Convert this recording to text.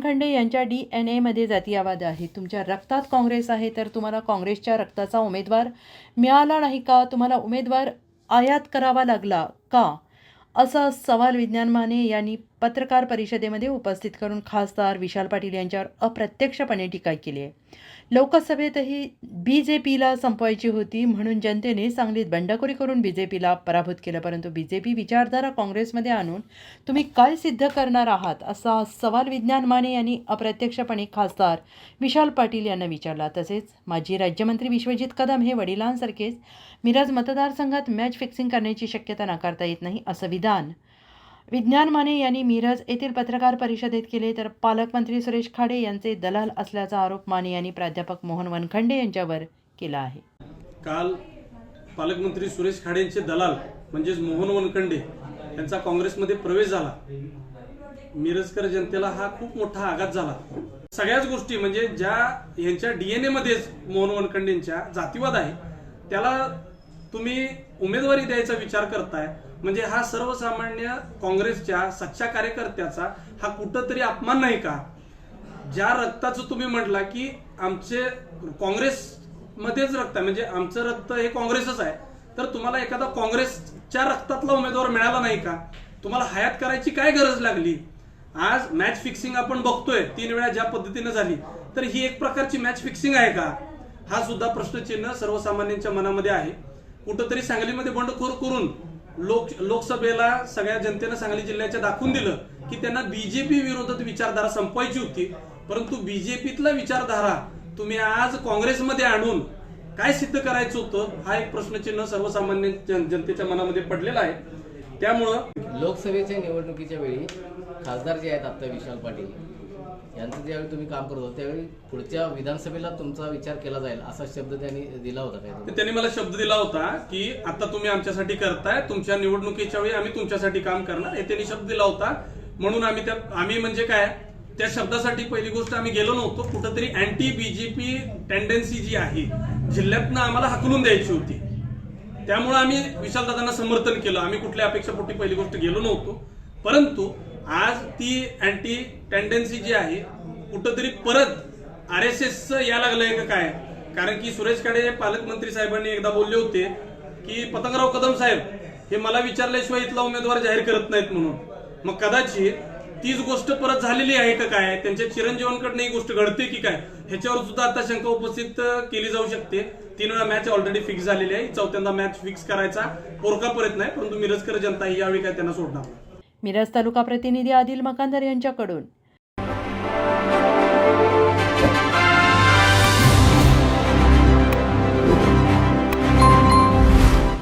खंडे यांच्या D N एमध्ये जातीयवाद आहे. तुमच्या रक्तात काँग्रेस आहे तर तुम्हाला काँग्रेसच्या रक्ताचा उमेदवार मिळाला नाही का? तुम्हाला उमेदवार आयात करावा लागला का? असा सवाल विज्ञान माने यांनी पत्रकार परिषदेमध्ये उपस्थित करून खासदार विशाल पाटील यांच्यावर अप्रत्यक्षपणे टीका केली आहे. लोकसभेतही बी जे पीला संपवायची होती म्हणून जनतेने सांगलीत बंडखोरी करून बी जे पीला पराभूत केलं परंतु बी जे पी विचारधारा काँग्रेसमध्ये आणून तुम्ही काय सिद्ध करणार आहात असा सवाल विज्ञान माने यांनी अप्रत्यक्षपणे खासदार विशाल पाटील यांना विचारला. तसेच माजी राज्यमंत्री विश्वजित कदम हे वडिलांसारखेच मिरज मतदारसंघात मॅच फिक्सिंग करण्याची शक्यता नाकारता येत नाही असं विधान विज्ञान माने यांनी मिरज येथील पत्रकार परिषदेत केले तर पालकमंत्री सुरेश खाडे यांचे दलाल असल्याचा आरोप माने यांनी प्राध्यापक मोहन वनखंडे यांच्यावर केला आहे. काल पालकमंत्री सुरेश खाडेंचे दलाल म्हणजेच मोहन वनखंडे यांचा काँग्रेसमध्ये प्रवेश झाला. मिरजकर जनतेला हा खूप मोठा आघात झाला. सगळ्याच गोष्टी म्हणजे ज्या यांच्या डीएनए मध्येच मोहन वनखंडेंच्या जातीवाद आहे त्याला तुम्ही उमेदवारी द्यायचा विचार करताय म्हणजे हा सर्वसामान्य काँग्रेसच्या सच्च्या कार्यकर्त्याचा हा कुठंतरी अपमान नाही का? ज्या रक्ताचं तुम्ही म्हटला की आमचे काँग्रेस मध्येच रक्त आहे म्हणजे आमचं रक्त हे काँग्रेसच आहे तर तुम्हाला एखादा काँग्रेसच्या रक्तातला उमेदवार मिळाला नाही का? तुम्हाला हयात करायची काय गरज लागली? आज मॅच फिक्सिंग आपण बघतोय तीन वेळा ज्या पद्धतीने झाली तर ही एक प्रकारची मॅच फिक्सिंग आहे का? हा सुद्धा प्रश्नचिन्ह सर्वसामान्यांच्या मनामध्ये आहे. कुठंतरी सांगलीमध्ये बंडखोर करून लोक लोकसभेला सगळ्या जनतेनं सांगली जिल्ह्याच्या दाखवून दिलं की त्यांना बीजेपी विरोधात विचारधारा संपवायची होती. परंतु बीजेपीतला विचारधारा तुम्ही आज काँग्रेसमध्ये आणून काय सिद्ध करायचं होतं हा एक प्रश्नचिन्ह सर्वसामान्य जनतेच्या मनामध्ये पडलेला आहे. त्यामुळं लोकसभेच्या निवडणुकीच्या वेळी खासदार जे आहेत आता विशाल पाटील यांचं ज्यावेळी तुम्ही काम करत होता त्यावेळी पुढच्या विधानसभेला तुमचा विचार केला जाईल असा शब्द त्यांनी दिला होता काय? त्यांनी मला शब्द दिला होता की आता तुम्ही आमच्यासाठी करताय तुमच्या निवडणुकीच्या वेळी आम्ही तुमच्यासाठी काम करणार हे त्यांनी शब्द दिला होता. म्हणून आम्ही त्या आम्ही म्हणजे काय त्या शब्दासाठी पहिली गोष्ट आम्ही गेलो नव्हतो कुठंतरी अँटी बीजेपी टेंडन्सी जी आहे जिल्ह्यातनं आम्हाला हकलून द्यायची होती. त्यामुळे आम्ही विशालदादांना समर्थन केलं. आम्ही कुठल्या अपेक्षापोटी पहिली गोष्ट गेलो नव्हतो. परंतु आज ती अँटी टेंडन्सी जी आहे कुठंतरी परत आर एस एस या लागलंय का काय? कारण की सुरेश काडे पालकमंत्री साहेबांनी एकदा बोलले होते की पतंगराव कदम साहेब हे मला विचारल्याशिवाय इथला उमेदवार जाहीर करत नाहीत म्हणून. मग कदाचित तीच गोष्ट परत झालेली आहे का काय? त्यांच्या चिरंजीवांकडनं ही गोष्ट घडते की काय? ह्याच्यावर सुद्धा आता शंका उपस्थित केली जाऊ शकते. तीन वेळा मॅच ऑलरेडी फिक्स झालेली आहे. चौथ्यांदा मॅच फिक्स करायचा पोरका परत नाही परंतु मिरजकर जनता ही यावेळी काय त्यांना सोडणार नाही. मिरज तालुका प्रतिनिधी आदिल मकांदर यांच्याकडून.